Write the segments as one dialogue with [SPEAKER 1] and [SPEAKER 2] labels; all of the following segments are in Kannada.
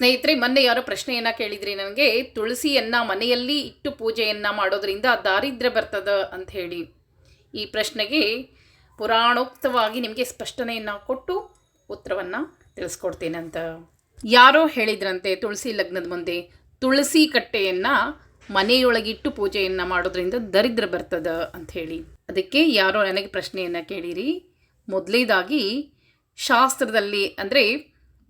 [SPEAKER 1] ಸ್ನೇಹಿತರೆ, ಮೊನ್ನೆ ಯಾರೋ ಪ್ರಶ್ನೆಯನ್ನು ಕೇಳಿದ್ರಿ ನನಗೆ. ತುಳಸಿಯನ್ನು ಮನೆಯಲ್ಲಿ ಇಟ್ಟು ಪೂಜೆಯನ್ನು ಮಾಡೋದರಿಂದ ದಾರಿದ್ರ್ಯ ಬರ್ತದ ಅಂತ ಹೇಳಿ. ಈ ಪ್ರಶ್ನೆಗೆ ಪುರಾಣೋಕ್ತವಾಗಿ ನಿಮಗೆ ಸ್ಪಷ್ಟನೆಯನ್ನು ಕೊಟ್ಟು ಉತ್ತರವನ್ನು ತಿಳಿಸ್ಕೊಡ್ತೇನಂತ. ಯಾರೋ ಹೇಳಿದ್ರಂತೆ ತುಳಸಿ ಲಗ್ನದ ಮುಂದೆ, ತುಳಸಿ ಕಟ್ಟೆಯನ್ನು ಮನೆಯೊಳಗಿಟ್ಟು ಪೂಜೆಯನ್ನು ಮಾಡೋದ್ರಿಂದ ದರಿದ್ರ ಬರ್ತದ ಅಂತ ಹೇಳಿ. ಅದಕ್ಕೆ ಯಾರೋ ನನಗೆ ಪ್ರಶ್ನೆಯನ್ನು ಕೇಳಿರಿ. ಮೊದಲೇದಾಗಿ ಶಾಸ್ತ್ರದಲ್ಲಿ ಅಂದರೆ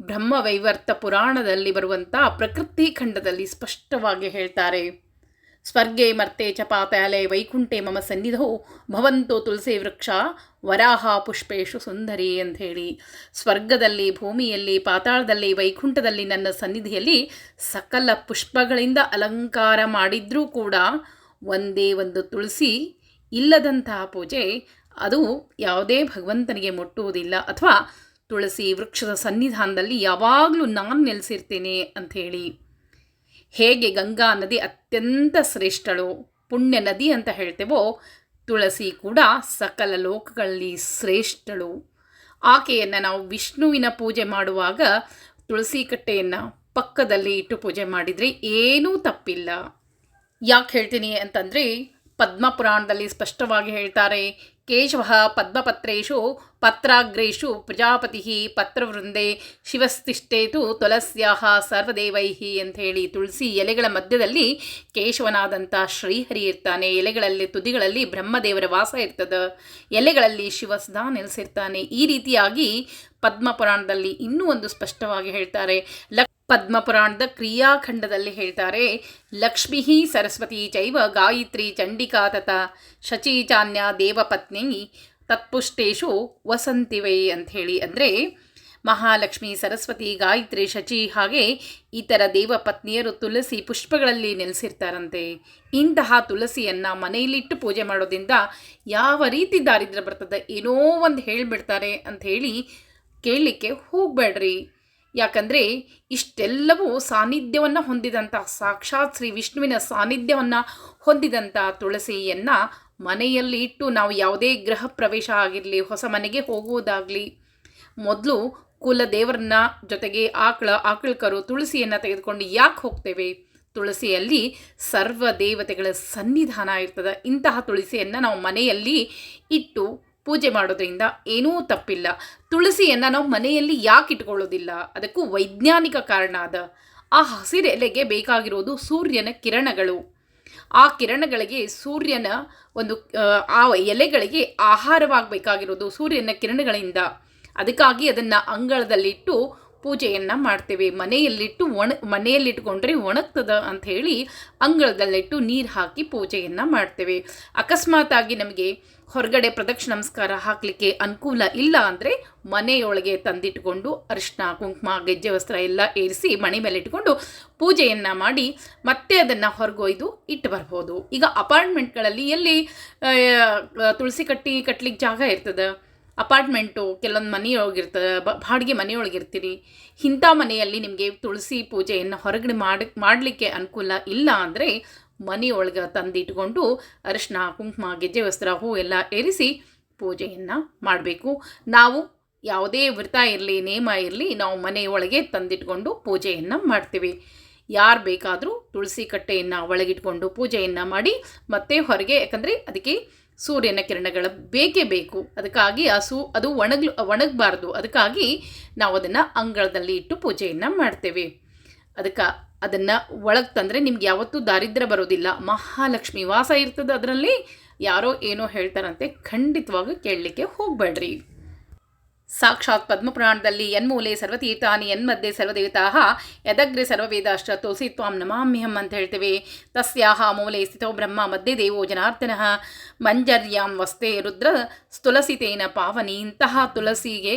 [SPEAKER 1] ಬ್ರಹ್ಮವೈವರ್ತ ಪುರಾಣದಲ್ಲಿ ಬರುವಂಥ ಪ್ರಕೃತಿ ಖಂಡದಲ್ಲಿ ಸ್ಪಷ್ಟವಾಗಿ ಹೇಳ್ತಾರೆ. ಸ್ವರ್ಗೆ ಮರ್ತೆ ಚ ಪಾತಾಲೆ ವೈಕುಂಠೆ ಮಮ ಸನ್ನಿಧೋ, ಭವಂತೋ ತುಳಸಿ ವೃಕ್ಷ, ವರಾಹ ಪುಷ್ಪೇಶು ಸುಂದರಿ ಅಂತ ಹೇಳಿ ಸ್ವರ್ಗದಲ್ಲಿ, ಭೂಮಿಯಲ್ಲಿ, ಪಾತಾಳದಲ್ಲಿ, ವೈಕುಂಠದಲ್ಲಿ ನನ್ನ ಸನ್ನಿಧಿಯಲ್ಲಿ ಸಕಲ ಪುಷ್ಪಗಳಿಂದ ಅಲಂಕಾರ ಮಾಡಿದ್ರೂ ಕೂಡ ಒಂದೇ ಒಂದು ತುಳಸಿ ಇಲ್ಲದಂತಹ ಪೂಜೆ, ಅದು ಯಾವುದೇ ಭಗವಂತನಿಗೆ ಮುಟ್ಟುವುದಿಲ್ಲ. ಅಥವಾ ತುಳಸಿ ವೃಕ್ಷದ ಸನ್ನಿಧಾನದಲ್ಲಿ ಯಾವಾಗಲೂ ನಾನು ನೆಲೆಸಿರ್ತೇನೆ ಅಂಥೇಳಿ ಹೇಗೆ ಗಂಗಾ ನದಿ ಅತ್ಯಂತ ಶ್ರೇಷ್ಠಳು, ಪುಣ್ಯ ನದಿ ಅಂತ ಹೇಳ್ತೇವೋ, ತುಳಸಿ ಕೂಡ ಸಕಲ ಲೋಕಗಳಲ್ಲಿ ಶ್ರೇಷ್ಠಳು. ಆಕೆಯನ್ನು ನಾವು ವಿಷ್ಣುವಿನ ಪೂಜೆ ಮಾಡುವಾಗ ತುಳಸಿ ಕಟ್ಟೆಯನ್ನು ಪಕ್ಕದಲ್ಲಿ ಇಟ್ಟು ಪೂಜೆ ಮಾಡಿದರೆ ಏನೂ ತಪ್ಪಿಲ್ಲ. ಯಾಕೆ ಹೇಳ್ತೀನಿ ಅಂತಂದರೆ ಪದ್ಮಪುರಾಣದಲ್ಲಿ ಸ್ಪಷ್ಟವಾಗಿ ಹೇಳ್ತಾರೆ, ಕೇಶವ ಪದ್ಮಪತ್ರೇಷು ಪತ್ರಾಗ್ರೇಷು ಪ್ರಜಾಪತಿ ಪತ್ರವೃಂದೆ ಶಿವಸ್ತಿಷ್ಠೇತು ತುಳಸ್ಯಾಹ ಸರ್ವದೇವೈಹಿ ಅಂತ ಹೇಳಿ ತುಳಸಿ ಎಲೆಗಳ ಮಧ್ಯದಲ್ಲಿ ಕೇಶವನಾದಂಥ ಶ್ರೀಹರಿ ಇರ್ತಾನೆ. ಎಲೆಗಳಲ್ಲಿ, ತುದಿಗಳಲ್ಲಿ ಬ್ರಹ್ಮದೇವರ ವಾಸ ಇರ್ತದೆ. ಎಲೆಗಳಲ್ಲಿ ಶಿವ ಸದಾ ನೆಲೆಸಿರ್ತಾನೆ. ಈ ರೀತಿಯಾಗಿ ಪದ್ಮಪುರಾಣದಲ್ಲಿ ಇನ್ನೂ ಒಂದು ಸ್ಪಷ್ಟವಾಗಿ ಹೇಳ್ತಾರೆ ಪದ್ಮಪುರಾಣದ ಕ್ರಿಯಾಖಂಡದಲ್ಲಿ ಹೇಳ್ತಾರೆ, ಲಕ್ಷ್ಮೀ ಸರಸ್ವತಿ ಚೈವ ಗಾಯತ್ರಿ ಚಂಡಿಕಾ ತಥ ಶಚೀಚಾನ್ಯ ದೇವಪತ್ನಿ ತತ್ಪುಷ್ಟೇಶು ವಸಂತಿವೈ ಅಂಥೇಳಿ. ಅಂದರೆ ಮಹಾಲಕ್ಷ್ಮಿ ಸರಸ್ವತಿ ಗಾಯತ್ರಿ ಶಚಿ ಹಾಗೆ ಇತರ ದೇವಪತ್ನಿಯರು ತುಳಸಿ ಪುಷ್ಪಗಳಲ್ಲಿ ನೆಲೆಸಿರ್ತಾರಂತೆ. ಇಂತಹ ತುಳಸಿಯನ್ನು ಮನೆಯಲ್ಲಿಟ್ಟು ಪೂಜೆ ಮಾಡೋದ್ರಿಂದ ಯಾವ ರೀತಿ ದಾರಿದ್ರ್ಯ ಬರ್ತದೆ, ಏನೋ ಒಂದು ಹೇಳಿಬಿಡ್ತಾರೆ ಅಂಥೇಳಿ ಕೇಳಲಿಕ್ಕೆ ಹೋಗಬೇಡ್ರಿ. ಯಾಕಂದರೆ ಇಷ್ಟೆಲ್ಲವೂ ಸಾನ್ನಿಧ್ಯವನ್ನು ಹೊಂದಿದಂಥ ಸಾಕ್ಷಾತ್ ಶ್ರೀ ವಿಷ್ಣುವಿನ ಸಾನ್ನಿಧ್ಯವನ್ನು ಹೊಂದಿದಂಥ ತುಳಸಿಯನ್ನು ಮನೆಯಲ್ಲಿ ಇಟ್ಟು ನಾವು ಯಾವುದೇ ಗೃಹ ಪ್ರವೇಶ ಆಗಿರಲಿ, ಹೊಸ ಮನೆಗೆ ಹೋಗುವುದಾಗಲಿ, ಮೊದಲು ಕುಲ ದೇವರನ್ನ ಜೊತೆಗೆ ಆಕಳ, ಆಕಳಕರು ತುಳಸಿಯನ್ನು ತೆಗೆದುಕೊಂಡು ಯಾಕೆ ಹೋಗ್ತೇವೆ? ತುಳಸಿಯಲ್ಲಿ ಸರ್ವ ದೇವತೆಗಳ ಸನ್ನಿಧಾನ ಇರ್ತದೆ. ಇಂತಹ ತುಳಸಿಯನ್ನು ನಾವು ಮನೆಯಲ್ಲಿ ಇಟ್ಟು ಪೂಜೆ ಮಾಡೋದ್ರಿಂದ ಏನೂ ತಪ್ಪಿಲ್ಲ. ತುಳಸಿಯನ್ನು ನಾವು ಮನೆಯಲ್ಲಿ ಯಾಕೆ ಇಟ್ಕೊಳ್ಳೋದಿಲ್ಲ? ಅದಕ್ಕೂ ವೈಜ್ಞಾನಿಕ ಕಾರಣ ಅದ ಆ ಹಸಿರೆಲೆಗೆ ಬೇಕಾಗಿರೋದು ಸೂರ್ಯನ ಕಿರಣಗಳು. ಆ ಕಿರಣಗಳಿಗೆ ಸೂರ್ಯನ ಒಂದು ಆ ಎಲೆಗಳಿಗೆ ಆಹಾರವಾಗಬೇಕಾಗಿರೋದು ಸೂರ್ಯನ ಕಿರಣಗಳಿಂದ. ಅದಕ್ಕಾಗಿ ಅದನ್ನು ಅಂಗಳದಲ್ಲಿಟ್ಟು ಪೂಜೆಯನ್ನು ಮಾಡ್ತೇವೆ. ಮನೆಯಲ್ಲಿಟ್ಟು ಒಣ, ಮನೆಯಲ್ಲಿಟ್ಕೊಂಡ್ರೆ ಒಣಗ್ತದ ಹೇಳಿ ಅಂಗಳದಲ್ಲಿಟ್ಟು ನೀರು ಹಾಕಿ ಪೂಜೆಯನ್ನು ಮಾಡ್ತೇವೆ. ಅಕಸ್ಮಾತಾಗಿ ನಮಗೆ ಹೊರಗಡೆ ಪ್ರದಕ್ಷಿಣ ನಮಸ್ಕಾರ ಹಾಕಲಿಕ್ಕೆ ಅನುಕೂಲ ಇಲ್ಲ ಅಂದರೆ ಮನೆಯೊಳಗೆ ತಂದಿಟ್ಕೊಂಡು ಅರಿಶಿನ ಕುಂಕುಮ, ಗೆಜ್ಜೆ ವಸ್ತ್ರ ಎಲ್ಲ ಏರಿಸಿ ಮಣೆ ಮೇಲೆ ಇಟ್ಕೊಂಡು ಪೂಜೆಯನ್ನು ಮಾಡಿ ಮತ್ತೆ ಅದನ್ನು ಹೊರಗೊಯ್ದು ಇಟ್ಟು ಬರ್ಬೋದು. ಈಗ ಅಪಾರ್ಟ್ಮೆಂಟ್ಗಳಲ್ಲಿ ಎಲ್ಲಿ ತುಳಸಿ ಕಟ್ಟಿ ಕಟ್ಲಿಕ್ಕೆ ಜಾಗ ಇರ್ತದೆ. ಅಪಾರ್ಟ್ಮೆಂಟು, ಕೆಲವೊಂದು ಮನೆಯೊಳಗಿರ್ತ ಬಾಡಿಗೆ ಮನೆಯೊಳಗಿರ್ತೀರಿ ಇಂಥ ಮನೆಯಲ್ಲಿ ನಿಮಗೆ ತುಳಸಿ ಪೂಜೆಯನ್ನು ಹೊರಗಡೆ ಮಾಡಿ, ಮಾಡಲಿಕ್ಕೆ ಅನುಕೂಲ ಇಲ್ಲ ಅಂದರೆ ಮನೆಯೊಳಗೆ ತಂದಿಟ್ಕೊಂಡು ಅರಿಶಿನ ಕುಂಕುಮ, ಗೆಜ್ಜೆ, ವಸ್ತ್ರ, ಹೂ ಎಲ್ಲ ಏರಿಸಿ ಪೂಜೆಯನ್ನು ಮಾಡಬೇಕು. ನಾವು ಯಾವುದೇ ವ್ರತ ಇರಲಿ, ನೇಮ ಇರಲಿ ನಾವು ಮನೆಯೊಳಗೆ ತಂದಿಟ್ಕೊಂಡು ಪೂಜೆಯನ್ನು ಮಾಡ್ತೀವಿ. ಯಾರು ಬೇಕಾದರೂ ತುಳಸಿ ಕಟ್ಟೆಯನ್ನು ಒಳಗಿಟ್ಕೊಂಡು ಪೂಜೆಯನ್ನು ಮಾಡಿ ಮತ್ತೆ ಹೊರಗೆ, ಯಾಕಂದರೆ ಅದಕ್ಕೆ ಸೂರ್ಯನ ಕಿರಣಗಳು ಬೇಕೇ ಬೇಕು. ಅದಕ್ಕಾಗಿ ಹಸು ಅದು ಒಣಗ್ಲು ಒಣಗಬಾರ್ದು. ಅದಕ್ಕಾಗಿ ನಾವು ಅದನ್ನು ಅಂಗಳದಲ್ಲಿ ಇಟ್ಟು ಪೂಜೆಯನ್ನು ಮಾಡ್ತೇವೆ. ಅದಕ್ಕೆ ಅದನ್ನು ಒಳಗೆ ತಂದರೆ ನಿಮ್ಗೆ ಯಾವತ್ತೂ ದಾರಿದ್ರ್ಯ ಬರೋದಿಲ್ಲ. ಮಹಾಲಕ್ಷ್ಮಿ ವಾಸ ಇರ್ತದೆ ಅದರಲ್ಲಿ. ಯಾರೋ ಏನೋ ಹೇಳ್ತಾರಂತೆ ಖಂಡಿತವಾಗಿ ಕೇಳಲಿಕ್ಕೆ ಹೋಗಬೇಡ್ರಿ. ಸಾಕ್ಷಾತ್ ಪದ್ಮಪುರಾಣದಲ್ಲಿ ಎನ್ಮೂಲೆ ಸರ್ವತೀರ್ಥಾನಿ ಎನ್ಮಧ್ಯೆ ಸರ್ವದೇವತಾ ಯದಗ್ರೆ ಸರ್ವವೇದಾಶ್ಚ ತುಳಸಿ ತ್ವಾಂ ನಮಾಮ್ಯಹಂ ಅಂತ ಹೇಳ್ತೇವೆ. ತಸ್ಯಾಹ ಮೂಲೆ ಸ್ಥಿತೋ ಬ್ರಹ್ಮ ಮಧ್ಯೆ ದೇವೋ ಜನಾರ್ದನಃ. ಮಂಜರ್ಯಾಂ ವಸ್ತೆ ರುದ್ರ ತುಳಸಿತೇನ ಪಾವನಿ. ಇಂತಹ ತುಳಸಿಗೆ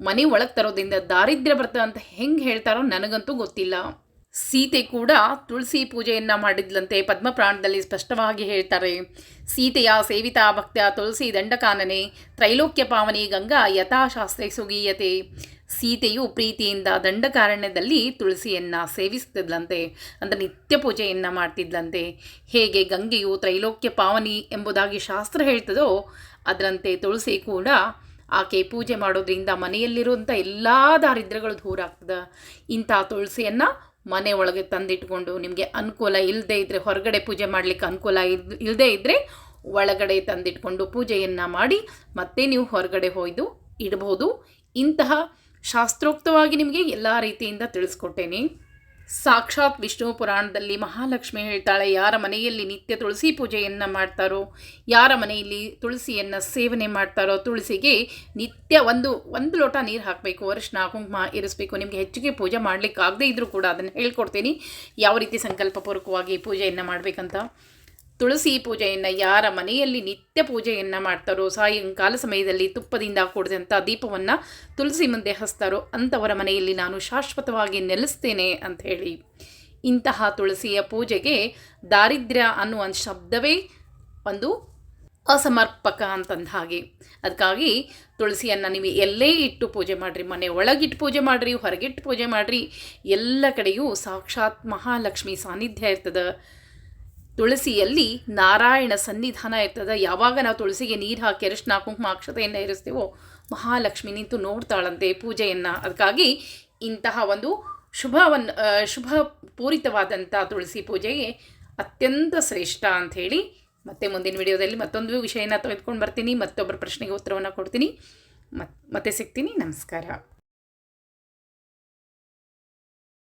[SPEAKER 1] ಮನೆ ಒಳಗೆ ತರೋದ್ರಿಂದ ದಾರಿದ್ರ್ಯ ಬರ್ತದೆ ಅಂತ ಹೆಂಗೆ ಹೇಳ್ತಾರೋ ನನಗಂತೂ ಗೊತ್ತಿಲ್ಲ. ಸೀತೆ ಕೂಡ ತುಳಸಿ ಪೂಜೆಯನ್ನು ಮಾಡಿದ್ಲಂತೆ. ಪದ್ಮಪ್ರಾಣದಲ್ಲಿ ಸ್ಪಷ್ಟವಾಗಿ ಹೇಳ್ತಾರೆ, ಸೀತೆಯ ಸೇವಿತಾ ಭಕ್ತ ತುಳಸಿ ದಂಡಕಾನನೆ, ತ್ರೈಲೋಕ್ಯ ಪಾವನಿ ಗಂಗಾ ಯಥಾಶಾಸ್ತ್ರೆ ಸುಗೀಯತೆ. ಸೀತೆಯು ಪ್ರೀತಿಯಿಂದ ದಂಡಕಾರಣ್ಯದಲ್ಲಿ ತುಳಸಿಯನ್ನು ಸೇವಿಸ್ತಿದ್ಲಂತೆ, ಅಂದರೆ ನಿತ್ಯ ಪೂಜೆಯನ್ನು ಮಾಡ್ತಿದ್ಲಂತೆ. ಹೇಗೆ ಗಂಗೆಯು ತ್ರೈಲೋಕ್ಯ ಪಾವನಿ ಎಂಬುದಾಗಿ ಶಾಸ್ತ್ರ ಹೇಳ್ತದೋ, ಅದರಂತೆ ತುಳಸಿ ಕೂಡ ಆಕೆ ಪೂಜೆ ಮಾಡೋದ್ರಿಂದ ಮನೆಯಲ್ಲಿರುವಂಥ ಎಲ್ಲ ದಾರಿದ್ರ್ಯಗಳು ದೂರ ಆಗ್ತದೆ ಇಂಥ ತುಳಸಿಯನ್ನು ಮನೆ ಒಳಗೆ ತಂದಿಟ್ಕೊಂಡು ನಿಮಗೆ ಅನುಕೂಲ ಇಲ್ಲದೇ ಇದ್ದರೆ ಹೊರಗಡೆ ಪೂಜೆ ಮಾಡಲಿಕ್ಕೆ ಅನುಕೂಲ ಇದ್ ಇಲ್ಲದೇ ಇದ್ದರೆ ಒಳಗಡೆ ತಂದಿಟ್ಕೊಂಡು ಪೂಜೆಯನ್ನು ಮಾಡಿ ಮತ್ತೆ ನೀವು ಹೊರಗಡೆ ಹೋಯ್ದು ಇಡಬಹುದು ಇಂತಹ ಶಾಸ್ತ್ರೋಕ್ತವಾಗಿ ನಿಮಗೆ ಎಲ್ಲ ರೀತಿಯಿಂದ ತಿಳಿಸ್ಕೊಟ್ಟೇನೆ. ಸಾಕ್ಷಾತ್ ವಿಷ್ಣು ಪುರಾಣದಲ್ಲಿ ಮಹಾಲಕ್ಷ್ಮಿ ಹೇಳ್ತಾಳೆ, ಯಾರ ಮನೆಯಲ್ಲಿ ನಿತ್ಯ ತುಳಸಿ ಪೂಜೆಯನ್ನು ಮಾಡ್ತಾರೋ, ಯಾರ ಮನೆಯಲ್ಲಿ ತುಳಸಿಯನ್ನು ಸೇವನೆ ಮಾಡ್ತಾರೋ, ತುಳಸಿಗೆ ನಿತ್ಯ ಒಂದು ಒಂದು ಲೋಟ ನೀರು ಹಾಕಬೇಕು ಅರಿಶಿನ ಕುಂಕುಮ ಇರಿಸಬೇಕು, ನಿಮಗೆ ಹೆಚ್ಚಿಗೆ ಪೂಜೆ ಮಾಡಲಿಕ್ಕೆ ಆಗದೇ ಇದ್ದರೂ ಕೂಡ ಅದನ್ನು ಹೇಳ್ಕೊಡ್ತೀನಿ. ಯಾವ ರೀತಿ ಸಂಕಲ್ಪಪೂರ್ವಕವಾಗಿ ಪೂಜೆಯನ್ನು ಮಾಡಬೇಕಂತ? ತುಳಸಿ ಪೂಜೆಯನ್ನು ಯಾರ ಮನೆಯಲ್ಲಿ ನಿತ್ಯ ಪೂಜೆಯನ್ನು ಮಾಡ್ತಾರೋ ಸಾಯಂಕಾಲ ಸಮಯದಲ್ಲಿ ತುಪ್ಪದಿಂದ ಕೂಡಿದಂಥ ದೀಪವನ್ನು ತುಳಸಿ ಮುಂದೆ ಹಸ್ತಾರೋ ಅಂಥವರ ಮನೆಯಲ್ಲಿ ನಾನು ಶಾಶ್ವತವಾಗಿ ನೆಲೆಸ್ತೇನೆ ಅಂತ ಹೇಳಿ. ಇಂತಹ ತುಳಸಿಯ ಪೂಜೆಗೆ ದಾರಿದ್ರ್ಯ ಅನ್ನುವ ಶಬ್ದವೇ ಒಂದು ಅಸಮರ್ಪಕ ಅಂತಂದ ಹಾಗೆ. ಅದಕ್ಕಾಗಿ ತುಳಸಿಯನ್ನು ನೀವು ಎಲ್ಲೇ ಇಟ್ಟು ಪೂಜೆ ಮಾಡಿರಿ, ಮನೆ ಒಳಗಿಟ್ಟು ಪೂಜೆ ಮಾಡಿರಿ, ಹೊರಗಿಟ್ಟು ಪೂಜೆ ಮಾಡಿರಿ, ಎಲ್ಲ ಕಡೆಯೂ ಸಾಕ್ಷಾತ್ ಮಹಾಲಕ್ಷ್ಮಿ ಸಾನ್ನಿಧ್ಯ ಇರ್ತದೆ. ತುಳಸಿಯಲ್ಲಿ ನಾರಾಯಣ ಸನ್ನಿಧಾನ ಇರ್ತದೆ. ಯಾವಾಗ ನಾವು ತುಳಸಿಗೆ ನೀರು ಹಾಕಿ ಅರಿಶಿನ, ಕುಂಕುಮ, ಅಕ್ಷತೆಯನ್ನು ಇರಿಸ್ತೀವೋ ಮಹಾಲಕ್ಷ್ಮಿ ನಿಂತು ನೋಡ್ತಾಳಂತೆ ಪೂಜೆಯನ್ನು. ಅದಕ್ಕಾಗಿ ಇಂತಹ ಒಂದು ಶುಭವನ್ನು ಶುಭ ಪೂರಿತವಾದಂಥ ತುಳಸಿ ಪೂಜೆಗೆ ಅತ್ಯಂತ ಶ್ರೇಷ್ಠ ಅಂಥೇಳಿ ಮತ್ತೆ ಮುಂದಿನ ವಿಡಿಯೋದಲ್ಲಿ ಮತ್ತೊಂದು ವಿಷಯನ ತೆಗೆದುಕೊಂಡು ಬರ್ತೀನಿ. ಮತ್ತೊಬ್ಬರ ಪ್ರಶ್ನೆಗೆ ಉತ್ತರವನ್ನು ಕೊಡ್ತೀನಿ. ಮತ್, ಮತ್ತೆ ಸಿಗ್ತೀನಿ. ನಮಸ್ಕಾರ.